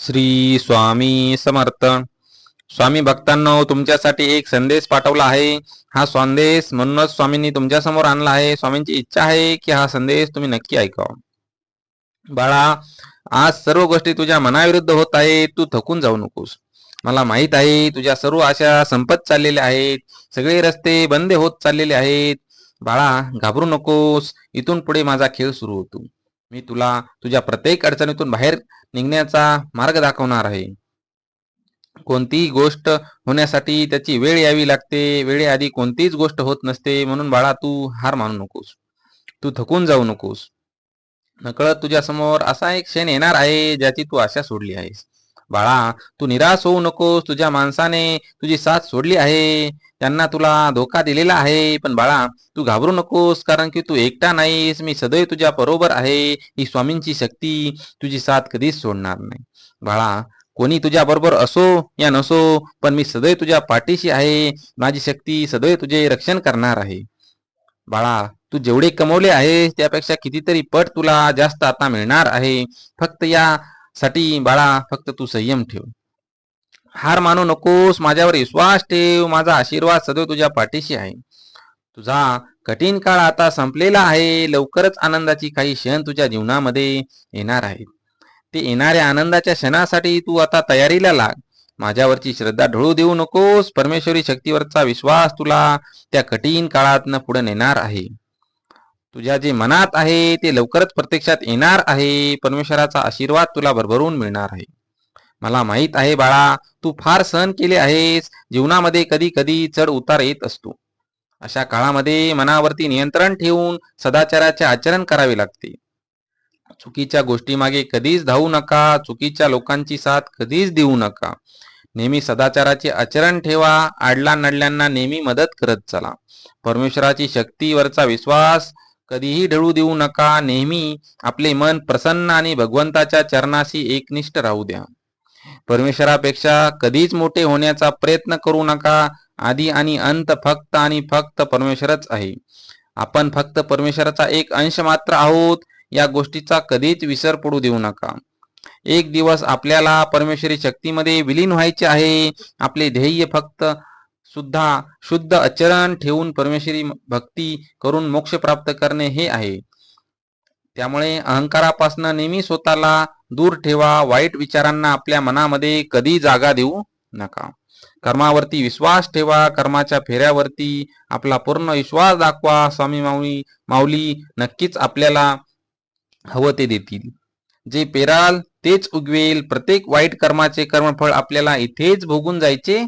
श्री स्वामी समर्थ. स्वामी भक्तांनो तुमच्यासाठी एक संदेश पाठवला आहे. हा संदेश म्हणूनच स्वामींनी तुमच्यासमोर आणला आहे. स्वामींची इच्छा आहे की हा संदेश तुम्ही नक्की ऐका बाळा आज सर्व गोष्टी तुझ्या मनाविरुद्ध होत आहे तू थकून जाऊ नकोस. मला माहीत आहे तुझ्या सर्व आशा संपत चाललेल्या आहेत. सगळे रस्ते बंद होत चाललेले आहेत. बाळा घाबरू नकोस. इथून पुढे माझा खेळ सुरू होतो. मी तुला तुझ्या प्रत्येक अडचणीतून बाहेर निघण्याचा मार्ग दाखवणार आहे. कोणतीही गोष्ट होण्यासाठी त्याची वेळ यावी लागते. वेळेआधी कोणतीच गोष्ट होत नसते. म्हणून बाळा तू हार मानू नकोस. तू थकून जाऊ नकोस. नकळत तुझ्या समोर असा एक क्षण येणार आहे ज्याची तू आशा सोडली आहेस. बाळा तू निराश होऊ नकोस. तुझ्या माणसाने तुझी साथ सोडली आहे. त्यांना तुला धोका दिलेला आहे. पण बाळा तू घाबरू नकोस. कारण की तू एकटा नाहीस. मी सदैव तुझ्या बरोबर आहे. ही स्वामींची शक्ती तुझी साथ कधीच सोडणार नाही. बाळा कोणी तुझ्या बरोबर असो या नसो पण मी सदैव तुझ्या पाठीशी आहे. माझी शक्ती सदैव तुझे रक्षण करणार आहे. बाळा तू जेवढे कमवले आहेस त्यापेक्षा कितीतरी पट तुला जास्त आता मिळणार आहे. फक्त या साठी बाळा फक्त तू संयम ठेव. हार मानू नकोस माझ्यावर विश्वास ठेव माझा आशीर्वाद सदैव तुझ्या पाठीशी आहे. तुझा कठीण काळ आता संपलेला आहे लवकरच आनंदाची काही क्षण तुझ्या जीवनामध्ये येणार आहेत. ते येणाऱ्या आनंदाच्या क्षणासाठी तू आता तयारीला लाग. माझ्यावरची श्रद्धा ढळू देऊ नकोस परमेश्वरी शक्तीवरचा विश्वास तुला त्या कठीण काळातनं पुढे नेणार आहे. तुझ्या जे मनात आहे ते लवकरच प्रत्यक्षात येणार आहे. परमेश्वराचा आशीर्वाद तुला भरभरून मिळणार आहे. मला माहीत आहे बाळा तू फार सहन केले आहेस. जीवनामध्ये कधी कधी चढ उतार येत असतो. अशा काळामध्ये मनावरती नियंत्रण ठेवून सदाचाराचे आचरण करावे लागते. चुकीच्या गोष्टी मागे कधीच धावू नका. चुकीच्या लोकांची साथ कधीच देऊ नका. नेहमी सदाचाराचे आचरण ठेवा. आडला नडल्यांना नेहमी मदत करत चला. परमेश्वराची शक्तीवरचा विश्वास कधीही ढळू देऊ नका. नेहमी आपले मन प्रसन्न आणि भगवंताच्या चरणाशी एकनिष्ठ राहू द्या. परमेश्वरापेक्षा कधीच मोठे होण्याचा प्रयत्न करू नका. आधी आणि अंत फक्त आणि फक्त परमेश्वरच आहे. आपण फक्त परमेश्वराचा एक अंश मात्र आहोत. या गोष्टीचा कधीच विसर पडू देऊ नका. एक दिवस आपल्याला परमेश्वरी शक्तीमध्ये विलीन व्हायचे आहे. आपले ध्येय फक्त सुद्धा शुद्ध आचरण ठेवून परमेश्वरी भक्ती करून मोक्ष प्राप्त करणे हे आहे. त्यामुळे अहंकारापासून नेहमी स्वतःला दूर ठेवा वाईट विचारांना आपल्या मनामध्ये कधी जागा देऊ नका. कर्मावरती विश्वास ठेवा कर्माच्या फेऱ्यावरती आपला पूर्ण विश्वास दाखवा स्वामी माऊली माऊली नक्कीच आपल्याला हवं ते देतील. जे पेराल तेच उगवेल प्रत्येक वाईट कर्माचे कर्मफळ आपल्याला इथेच भोगून जायचे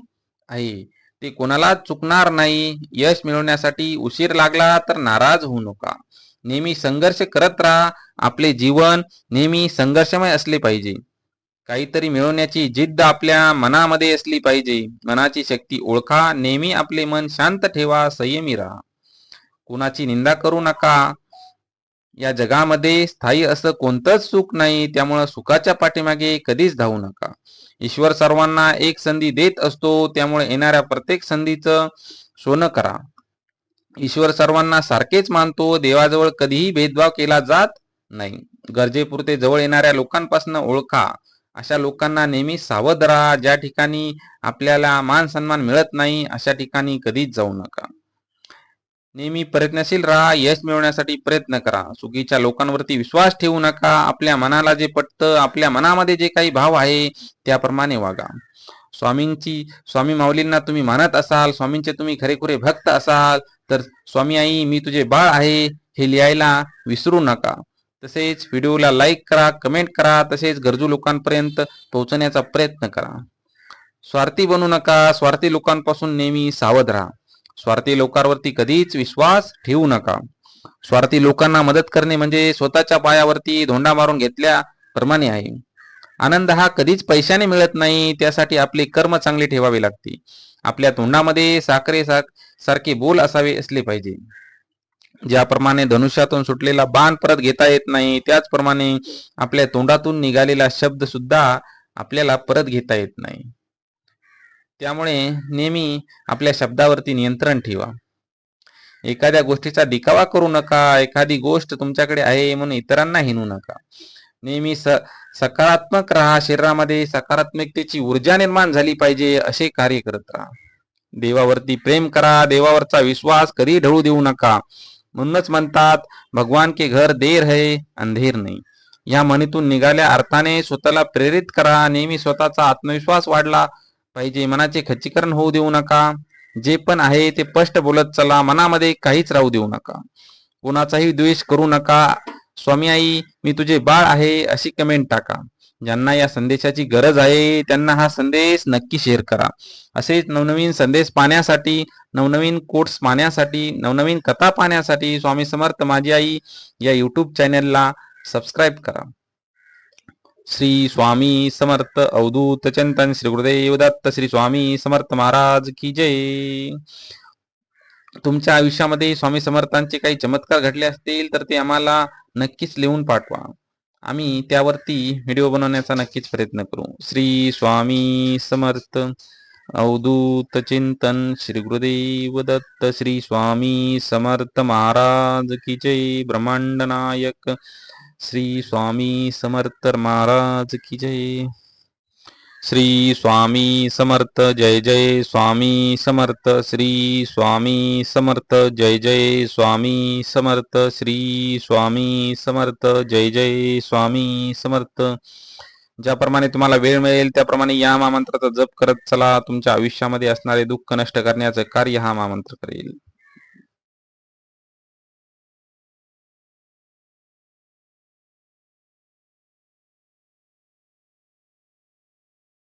आहे. ते कोणालाच चुकणार नाही. यश मिळवण्यासाठी उशीर लागला तर नाराज होऊ नका. नेहमी संघर्ष करत राहा. आपले जीवन नेहमी संघर्षमय असले पाहिजे. काहीतरी मिळवण्याची जिद्द आपल्या मनामध्ये असली पाहिजे. मनाची शक्ती ओळखा. नेहमी आपले मन शांत ठेवा. संयमी राहा. कुणाची निंदा करू नका. या जगामध्ये स्थायी असं कोणतंच सुख नाही त्यामुळं सुखाच्या पाठीमागे कधीच धावू नका. ईश्वर सर्वांना एक संधी देत असतो त्यामुळे येणाऱ्या प्रत्येक संधीचं सोनं करा. ईश्वर सर्वांना सारखेच मानतो देवाजवळ कधीही भेदभाव केला जात नाही. गरजेपुरते जवळ येणाऱ्या लोकांपासून ओळखा. अशा लोकांना नेहमी सावध राहा ज्या ठिकाणी आपल्याला मान सन्मान मिळत नाही अशा ठिकाणी कधीच जाऊ नका. नेहमी प्रयत्नशील राहा यश मिळवण्यासाठी प्रयत्न करा. चुकीच्या लोकांवरती विश्वास ठेवू नका. आपल्या मनाला जे पटतं आपल्या मनामध्ये जे काही भाव आहे त्याप्रमाणे वागा. स्वामींची स्वामी माऊलींना तुम्ही मानत असाल स्वामींचे तुम्ही खरेखुरे भक्त असाल तर स्वामी आई मी तुझे बाळ आहे हे लिहायला विसरू नका. तसेच व्हिडिओला लाईक करा कमेंट करा तसेच गरजू लोकांपर्यंत पोहोचण्याचा प्रयत्न करा. स्वार्थी बनू नका. स्वार्थी लोकांपासून नेहमी सावध राहा. स्वार्थी लोकांवरती कधीच विश्वास ठेवू नका. स्वार्थी लोकांना मदत करणे म्हणजे स्वतःच्या पायावरती धोंडा मारून घेतल्या प्रमाणे आहे. आनंद हा कधीच पैशाने मिळत नाही त्यासाठी आपले कर्म चांगले ठेवावे लागते. आपल्या तोंडामध्ये साखरे सारखे बोल असावे असले पाहिजे. ज्याप्रमाणे धनुष्यातून सुटलेला बाण परत घेता येत नाही त्याचप्रमाणे आपल्या तोंडातून निघालेला शब्द सुद्धा आपल्याला परत घेता येत नाही. त्यामुळे नेहमी आपल्या शब्दावरती नियंत्रण ठेवा. एखाद्या गोष्टीचा दिखावा करू नका एखादी गोष्ट तुमच्याकडे आहे म्हणून इतरांना हिनू नका. नेहमी स सकारात्मक राहा शरीरामध्ये सकारात्मकतेची ऊर्जा निर्माण झाली पाहिजे असे कार्य करत राहा. देवावरती प्रेम करा देवावरचा विश्वास कधी ढळू देऊ नका. म्हणूनच म्हणतात भगवान के घर देर है अंधेर नाही. या म्हणीतून निघाल्या अर्थाने स्वतःला प्रेरित करा. नेहमी स्वतःचा आत्मविश्वास वाढला पाहिजे. मनाचे खच्चीकरण होऊ देऊ नका. जे पण आहे ते स्पष्ट बोलत चला. मनामध्ये काहीच राहू देऊ नका. कोणाचाही द्वेष करू नका. स्वामी आई मी तुझे बाळ आहे अशी कमेंट टाका. ज्यांना या संदेशाची गरज आहे त्यांना हा संदेश नक्की शेअर करा. असेच नवनवीन संदेश पाहण्यासाठी नवनवीन कोट्स पाहण्यासाठी नवनवीन कथा पाहण्यासाठी स्वामी समर्थ माझी आई या युट्यूब चॅनलला सबस्क्राईब करा. श्री स्वामी समर्थ अवधूत चिंतन श्री गुरुदेव दत्त श्री स्वामी समर्थ महाराज की जय. तुमच्या आयुष्यामध्ये स्वामी समर्थांचे काही चमत्कार घडले असतील तर ते आम्हाला नक्कीच लिहून पाठवा. आम्ही त्यावरती व्हिडिओ बनवण्याचा नक्कीच प्रयत्न करू. श्री स्वामी समर्थ अवधूत चिंतन श्री गुरुदेव दत्त श्री स्वामी समर्थ महाराज की जय. ब्रह्मांड नायक श्री स्वामी समर्थ महाराज की जय। श्री स्वामी समर्थ जय जय स्वामी समर्थ श्री स्वामी समर्थ जय जय स्वामी समर्थ श्री स्वामी समर्थ जय जय स्वामी समर्थ। ज्याप्रमाणे तुम्हाला वेळ मिळेल त्याप्रमाणे या महामंत्राचा जप करत चला. तुमच्या आयुष्यामध्ये असणारे दुःख नष्ट करण्याचं कार्य हा महामंत्र करेल.